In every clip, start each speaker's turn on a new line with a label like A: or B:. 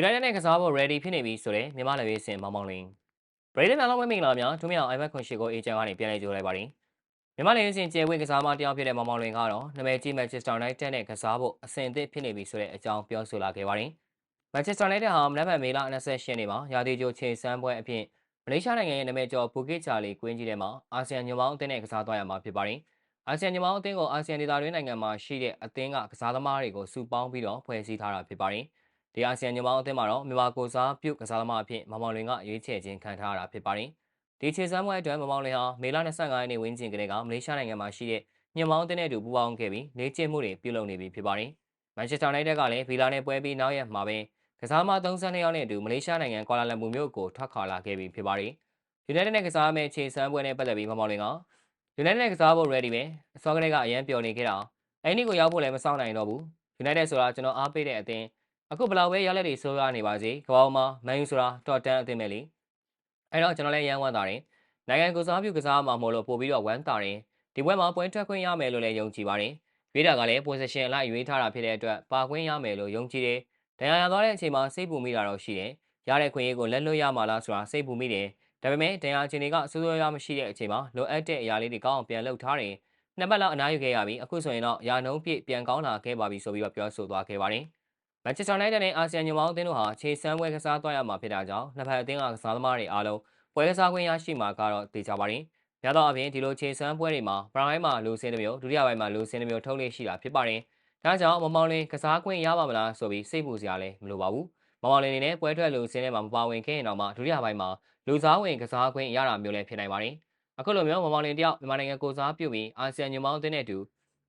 A: United နဲ့ကစားဖို့ ready ဖြစ်နေပြီဆိုတဲ့မြန်မာလက်ရွေးစင်မောင်မောင်လင်းပရိသတ်များလုံးဝမင်္ဂလာများဒုမြောင် iPad ခွန်ရှိကိုအေဂျင့်ကနေပြန်လည်ကြိုလိုက်ပါတယ်မြန်မာလက်ရွေးစင်ကျယ်ဝင့်ကစားမတယောက်ဖြစ်တဲ့မောင်မောင်လင်းကတော့နာမည်ကြီး Manchester United နဲ့ကစားဖို့အဆင်သင့်ဖြစ်နေပြီဆိုတဲ့အကြောင်းပြောဆိုလာခဲ့ပါတယ် Manchester United ဟာမနက်ဖြန်မေလ28ရက်နေ့မှာရာသီကြိုခြေစမ်းပွဲအဖြစ်မလေးရှားနိုင်ငံရဲ့နာမည်ကျော်ဘူကစ်ချာလီကွင်းကြီးထဲမှာအာဆီယံညွန့်ပေါင်းအသင်းနဲ့ကစားသွားရမှာဖြစ်ပါတယ်အာဆီယံညွန့်ပေါင်းအသင်းကိုအာဆီယံဒေသတွင်းနိုင်ငံမှာရှိတဲ့အသင်းကကစားသမားတွေကိုစုပေါင်းပြီးတော့ဖွဲ့စည်းထားတာဖြစ်ပါတယ်။ ဒီအာဆီယံညွန့်ပေါင်းအသင်းမှာတော့မြန်မာကိုစားပြုကစားသမားအဖြစ်မောင်မောင်လွင်ကရွေးချယ်ခြင်းခံထားရတာဖြစ်ပါတယ်။ဒီခြေစမ်းပွဲအတွက်မောင်မောင်လွင်ဟာမေလ25ရက်နေ့ဝင်းကျင်ကလေးကမလေးရှားနိုင်ငံမှာရှိတဲ့ညွန့်ပေါင်းအသင်းနဲ့အတူပူးပေါင်းခဲ့ပြီးလေ့ကျင့်မှုတွေပြုလုပ်နေပြီဖြစ်ပါတယ်။မန်ချက်စတာယူနိုက်တက်ကလည်းဗီလာနဲ့ပွဲပြီးနောက်ရက်မှာပဲကစားသမား32ယောက်နဲ့အတူမလေးရှားနိုင်ငံကွာလာလမ်ပူမြို့ကိုထွက်ခွာလာခဲ့ပြီဖြစ်ပါတယ်။ United နဲ့ကစားမယ့်ခြေစမ်းပွဲနဲ့ပတ်သက်ပြီးမောင်မောင်လွင်က United နဲ့ကစားဖို့ ready ပဲအစောကလေးကအရန်ပျော်နေခဲ့တာအဲ့ဒီကိုရောက်ဖို့လည်းမစောင့်နိုင်တော့ဘူး United ဆိုတာကျွန်တော်အားပေးတဲ့အသင်း အခုဘယ်လောက်ပဲရလက်တွေဆိုးရနေပါစေကဘာမှာမန်ယူဆိုတာတော့တန်းအသင်းပဲလေအဲ့တော့ကျွန်တော်လည်းရမ်းဝမ်းသာတယ်နိုင်ငံကိုစားပြုကစားမှာမို့လို့ပို့ပြီးတော့ဝမ်းသာတယ်ဒီပွဲမှာပွင့်ထွက်ခွင့်ရမယ်လို့လည်းယုံကြည်ပါတယ်ရွေးတာကလည်း position အလိုက်ရွေးထားတာဖြစ်တဲ့အတွက်ပါခွင့်ရမယ်လို့ယုံကြည်တယ်ဒဏ်ရာရသွားတဲ့အချိန်မှာစိတ်ပူမိတာတော့ရှိတယ်ရတဲ့ခွင့်ရေးကိုလက်လွတ်ရမှာလားဆိုတာစိတ်ပူမိတယ်ဒါပေမဲ့ဒဏ်ရာချင်းတွေကစိုးစိုးရွားမရှိတဲ့အချိန်မှာလိုအပ်တဲ့အရာလေးတွေကောင်းအောင်ပြန်လုပ်ထားတယ်နှစ်ပတ်လောက်အနားယူခဲ့ရပြီအခုဆိုရင်တော့ရာနှုန်းပြည့်ပြန်ကောင်းလာခဲ့ပါပြီဆိုပြီးတော့ပြောဆိုသွားခဲ့ပါတယ် မန်ချက်စတာယူနိုက်တက်နဲ့အာဆီယံညွန့်ပေါင်းအသင်းတို့ဟာခြေစမ်းပွဲကစားသွားရမှာဖြစ်တာကြောင့်နှစ်ဖက်အသင်းကကစားသမားတွေအားလုံးပွဲကစားခွင့်ရရှိမှာကတော့သိကြပါရင်။ရတော့အပြင်ဒီလိုခြေစမ်းပွဲတွေမှာပထမပိုင်းမှာလူစင်းတစ်မျိုးဒုတိယပိုင်းမှာလူစင်းတစ်မျိုးထုတ်လေရှိတာဖြစ်ပါတယ်။ဒါကြောင့်မမောင်လင်းကစားခွင့်ရပါမလားဆိုပြီးစိတ်ပူစရာလည်းမလိုပါဘူး။မမောင်လင်းအနေနဲ့ပွဲထွက်လူစင်းထဲမှာမပါဝင်ခဲ့ရင်တော့မှဒုတိယပိုင်းမှာလူစားဝင်ကစားခွင့်ရတာမျိုးလည်းဖြစ်နိုင်ပါတယ်။အခုလိုမျိုးမမောင်လင်းတယောက်မြန်မာနိုင်ငံကိုစားပြုပြီးအာဆီယံညွန့်ပေါင်းအသင်းနဲ့အတူ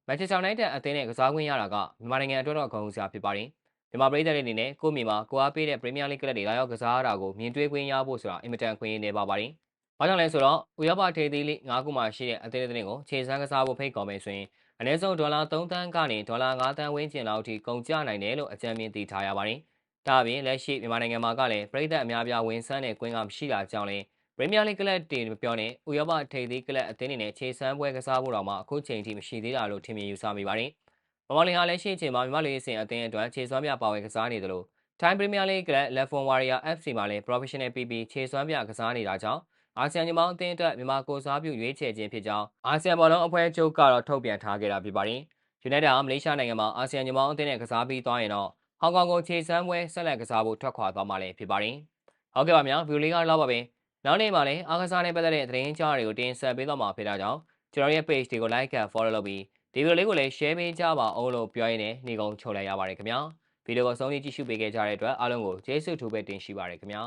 A: မန်ချက်စတာယူနိုက်တက်အသင်းနဲ့ကစားခွင့်ရတာကမြန်မာနိုင်ငံအတွက်တော့ဂုဏ်ယူစရာဖြစ်ပါတယ်။ မြန်မာပြည်သက်တွေအနေနဲ့ကိုယ့်မြေမှာကိုအားပေးတဲ့ပရီးမီးယားလိဂ်ကလပ်တွေလာရောက်ကစားရတာကိုမြင်တွေ့ခွင့်ရဖို့ဆိုတာအင်မတန်ခွင့်ရနေပါပါရင်။ဘာကြောင့်လဲဆိုတော့ဥရောပထိပ်သီးလိ၅ခုမှရှိတဲ့အသင်းအသင်းကိုခြေစမ်းကစားဖို့ဖိတ်ခေါ်မယ်ဆိုရင်အနည်းဆုံးဒေါ်လာ3သန်းကနေဒေါ်လာ5သန်းဝန်းကျင်လောက်ထိကုန်ကျနိုင်တယ်လို့အကြံဉာဏ်တည်ထားရပါတယ်။ဒါအပြင်လက်ရှိမြန်မာနိုင်ငံမှာကလည်းပြည်သက်အများပြားဝင်ဆန်းတဲ့ကွင်းကမရှိတာကြောင့်လည်းပရီးမီးယားလိဂ်ကလပ်တွေပြောနေဥရောပထိပ်သီးကလပ်အသင်းတွေနဲ့ခြေစမ်းပွဲကစားဖို့တော့မှအခုချိန်ထိမရှိသေးတာလို့ထင်မြင်ယူဆမိပါတယ်။ မမော်လင်ဟာလည်းရှေ့ချိန်မှာမြန်မာလေးစင်အသင်းအတွက်ခြေစွမ်းပြပါဝင်ကစားနေတယ်လို့ Time Premier League ကလပ် Lefon Warrior FC မှာလည်း Professional PP ခြေစွမ်းပြကစားနေတာကြောင့်အာဆီယံညီမောင်းအသင်းအတွက်မြန်မာကိုစားပြုရွေးချယ်ခြင်းဖြစ်ကြောင်းအာဆီယံဘောလုံးအဖွဲ့ချုပ်ကတော့ထုတ်ပြန်ထားခဲ့တာဖြစ်ပါတယ်။ United ဟာမလေးရှားနိုင်ငံမှာအာဆီယံညီမောင်းအသင်းနဲ့ကစားပြီးသွားရင်တော့ဟောင်ကောင်ကိုခြေစွမ်းပွဲဆက်လက်ကစားဖို့ထွက်ခွာသွားမှာလည်းဖြစ်ပါတယ်။ဟုတ်ကဲ့ပါများဗီဒီယိုလေးကတော့ပါပဲ။နောက်နေ့မှာလည်းအားကစားနဲ့ပတ်သက်တဲ့သတင်းကြားတွေကိုတင်ဆက်ပေးသွားမှာဖြစ်တာကြောင့်ကျွန်တော်ရဲ့ page တွေကို like and follow လုပ်ပြီး ဒီဗီဒီယိုလေးကိုလည်း share ပေးကြပါအောင်လို့ပြောရင်းနဲ့နေကုန်းချုပ်လိုက်ရပါတယ်ခင်ဗျာဗီဒီယိုကိုဆုံးဖြတ်ကြည့်ရှုပေးခဲ့ကြတဲ့အတွက်အားလုံးကိုကျေးဇူးထူးပဲတင်ရှိပါရခင်ဗျာ